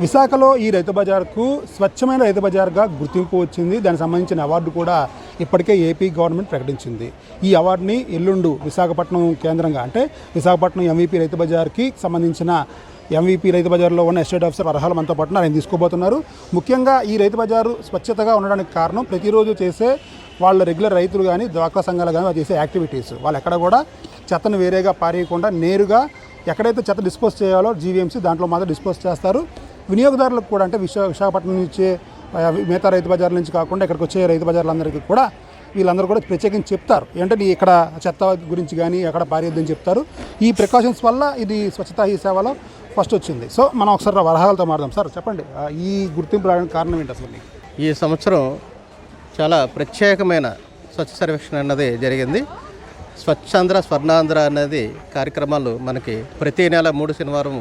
విశాఖలో ఈ రైతు బజార్కు స్వచ్ఛమైన రైతు బజార్గా గుర్తింపు వచ్చింది. దానికి సంబంధించిన అవార్డు కూడా ఇప్పటికే ఏపీ గవర్నమెంట్ ప్రకటించింది. ఈ అవార్డుని ఎల్లుండు విశాఖపట్నం కేంద్రంగా అంటే విశాఖపట్నం ఎంవీపీ రైతు బజార్కి సంబంధించిన ఎంవీపీ రైతు బజార్లో ఉన్న ఎస్టేట్ ఆఫీసర్ అర్హలు మనతో పాటు ఆయన తీసుకోబోతున్నారు. ముఖ్యంగా ఈ రైతు బజారు స్వచ్ఛతగా ఉండడానికి కారణం ప్రతిరోజు చేసే వాళ్ళ రెగ్యులర్ రైతులు కానీ డ్వాక్రా సంఘాలు కానీ వాళ్ళు చేసే యాక్టివిటీస్. వాళ్ళు ఎక్కడ కూడా చెత్తను వేరేగా పారేయకుండా నేరుగా ఎక్కడైతే చెత్త డిస్పోజ్ చేయాలో జీవీఎంసీ దాంట్లో మాత్రం డిస్పోజ్ చేస్తారు. వినియోగదారులకు కూడా అంటే విశా విశాఖపట్నం నుంచి మిగతా రైతు బజార్ల నుంచి కాకుండా ఇక్కడికి వచ్చే రైతు బజార్లందరికీ కూడా వీళ్ళందరూ కూడా ప్రత్యేకించి చెప్తారు. ఏంటంటే నీ ఇక్కడ చెత్త గురించి కానీ అక్కడ పారేద్దని చెప్తారు. ఈ ప్రికాషన్స్ వల్ల ఇది స్వచ్ఛతా ఈ సేవలో ఫస్ట్ వచ్చింది. సో మనం ఒకసారి వరహాలతో మారదాం. సార్ చెప్పండి. ఈ గుర్తింపు రావడానికి కారణం ఏంటి అసలు ఈ సంవత్సరం చాలా ప్రత్యేకమైన స్వచ్ఛ సర్వేక్షణ అన్నది జరిగింది. స్వచ్ఛాంధ్ర స్వర్ణాంధ్ర అనేది కార్యక్రమాలు మనకి ప్రతి నెల మూడు శనివారం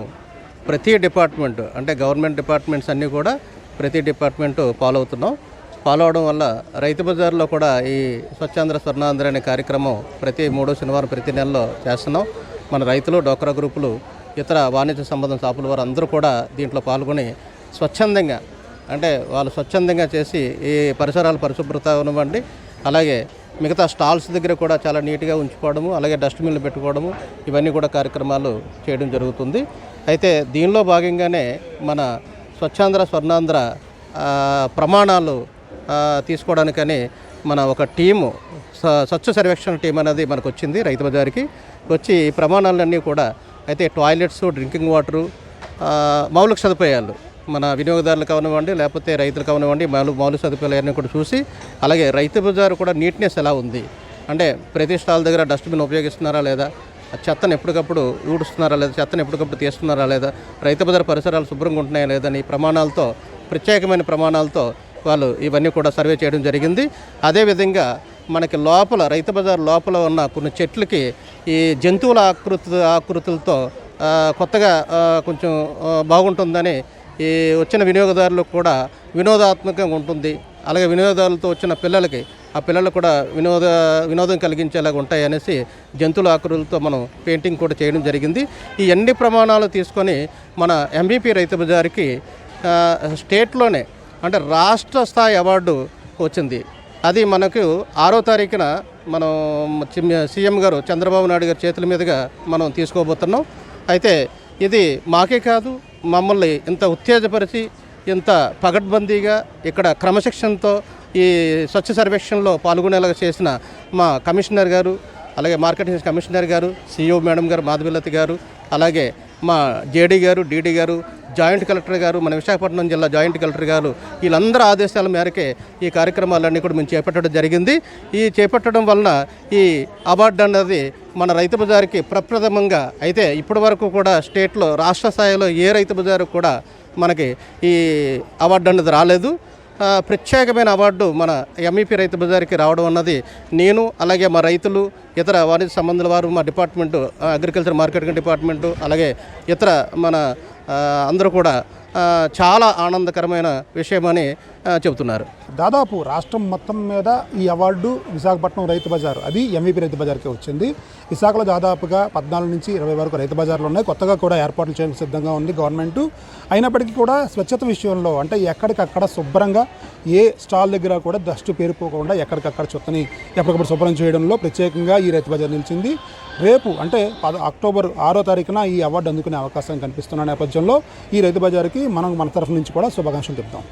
ప్రతి డిపార్ట్మెంట్ అంటే గవర్నమెంట్ డిపార్ట్మెంట్స్ అన్నీ కూడా ప్రతి డిపార్ట్మెంట్ ఫాలో అవుతున్నాం. ఫాలో అవడం వల్ల రైతు బజార్లో కూడా ఈ స్వచ్ఛాంధ్ర స్వర్ణాంధ్ర అనే కార్యక్రమం ప్రతి మూడో శనివారం ప్రతి నెలలో చేస్తున్నాం. మన రైతులు డోక్రా గ్రూపులు ఇతర వాణిజ్య సంబంధం షాపుల వారు అందరూ కూడా దీంట్లో పాల్గొని స్వచ్ఛందంగా అంటే వాళ్ళు స్వచ్ఛందంగా చేసి ఈ పరిసరాల పరిశుభ్రత ఇవ్వండి అలాగే మిగతా స్టాల్స్ దగ్గర కూడా చాలా నీట్గా ఉంచుకోవడము అలాగే డస్ట్బిన్లు పెట్టుకోవడము ఇవన్నీ కూడా కార్యక్రమాలు చేయడం జరుగుతుంది. అయితే దీనిలో భాగంగానే మన స్వచ్ఛాంధ్ర స్వర్ణాంధ్ర ప్రమాణాలు తీసుకోవడానికని మన ఒక టీము స్వచ్ఛ సర్వేక్షణ టీం అనేది మనకు వచ్చింది రైతు బజార్కి. వచ్చి ఈ ప్రమాణాలన్నీ కూడా అయితే టాయిలెట్స్ డ్రింకింగ్ వాటరు మౌలిక సదుపాయాలు మన వినియోగదారులు కానివ్వండి లేకపోతే రైతులు కానివ్వండి మౌలు మౌలిక సదుపాయాలన్నీ కూడా చూసి అలాగే రైతు బజారు కూడా నీట్నెస్ ఎలా ఉంది? అంటే ప్రతి స్టాల్ దగ్గర డస్ట్బిన్ ఉపయోగిస్తున్నారా లేదా? ఆ చెత్తను ఎప్పటికప్పుడు ఊడుస్తున్నారా లేదా చెత్తను ఎప్పటికప్పుడు తీస్తున్నారా లేదా రైతు బజార్ పరిసరాలు శుభ్రంగా ఉంటున్నాయా లేదని ప్రమాణాలతో ప్రత్యేకమైన ప్రమాణాలతో వాళ్ళు ఇవన్నీ కూడా సర్వే చేయడం జరిగింది. అదేవిధంగా మనకి లోపల రైతు బజార్ లోపల ఉన్న కొన్ని చెట్లకి ఈ జంతువుల ఆకృతి ఆకృతులతో కొత్తగా కొంచెం బాగుంటుందని ఈ వచ్చిన వినియోగదారులకు కూడా వినోదాత్మకంగా ఉంటుంది. అలాగే వినియోగదారులతో వచ్చిన పిల్లలకి ఆ పిల్లలకు కూడా వినోద వినోదం కలిగించేలాగా ఉంటాయి అనేసి జంతువుల ఆకృతులతో మనం పెయింటింగ్ కూడా చేయడం జరిగింది. ఈ అన్ని ప్రమాణాలు తీసుకొని మన ఎంబీపీ రైతు బజార్కి స్టేట్లోనే అంటే రాష్ట్ర స్థాయి అవార్డు వచ్చింది. అది మనకు ఆరో తారీఖున మనం సీఎం గారు చంద్రబాబు నాయుడు గారి చేతుల మీదుగా మనం తీసుకోబోతున్నాం. అయితే ఇది మాకే కాదు మమ్మల్ని ఇంత ఉత్తేజపరిచి ఇంత పగడ్బందీగా ఇక్కడ క్రమశిక్షణతో ఈ స్వచ్ఛ సర్వేక్షణలో పాల్గొనేలాగా చేసిన మా కమిషనర్ గారు అలాగే మార్కెటింగ్ కమిషనర్ గారు సిఇఓ మేడం గారు మాధవిలతి గారు అలాగే మా జేడీ గారు డీడీ గారు జాయింట్ కలెక్టర్ గారు మన విశాఖపట్నం జిల్లా జాయింట్ కలెక్టర్ గారు వీళ్ళందరూ ఆదేశాల మేరకే ఈ కార్యక్రమాలన్నీ కూడా మేము చేపట్టడం జరిగింది. ఈ చేపట్టడం వలన ఈ అవార్డు అన్నది మన రైతు బజార్కి ప్రప్రథమంగా అయితే ఇప్పటి వరకు కూడా స్టేట్లో రాష్ట్ర స్థాయిలో ఏ రైతు బజారు కూడా మనకి ఈ అవార్డు అన్నది రాలేదు. ప్రత్యేకమైన అవార్డు మన ఎంఈపీ రైతు బజార్కి రావడం అన్నది నేను అలాగే మా రైతులు ఇతర వాణిజ్య సంబంధాల వారు మా డిపార్ట్మెంటు అగ్రికల్చర్ మార్కెటింగ్ డిపార్ట్మెంటు అలాగే ఇతర మన అందరూ కూడా చాలా ఆనందకరమైన విషయమని చెబుతున్నారు. దాదాపు రాష్ట్రం మొత్తం మీద ఈ అవార్డు విశాఖపట్నం రైతు బజార్ అది ఎంవీపీ రైతు బజార్కే వచ్చింది. విశాఖలో దాదాపుగా పద్నాలుగు నుంచి ఇరవై వరకు రైతు బజార్లు ఉన్నాయి. కొత్తగా కూడా ఏర్పాట్లు చేయడానికి సిద్ధంగా ఉంది గవర్నమెంట్. అయినప్పటికీ కూడా స్వచ్ఛత విషయంలో అంటే ఎక్కడికక్కడ శుభ్రంగా ఏ స్టాల్ దగ్గర కూడా డస్ట్ పేరుపోకుండా ఎక్కడికక్కడ చెత్తని ఎప్పటికప్పుడు శుభ్రం చేయడంలో ప్రత్యేకంగా ఈ రైతు బజార్ నిలిచింది. రేపు అంటే పద అక్టోబర్ ఆరో తారీఖున ఈ అవార్డు అందుకునే అవకాశం కనిపిస్తున్న నేపథ్యంలో ఈ రైతు బజార్కి మనం మన తరఫు నుంచి కూడా శుభాకాంక్షలు చెప్తాం.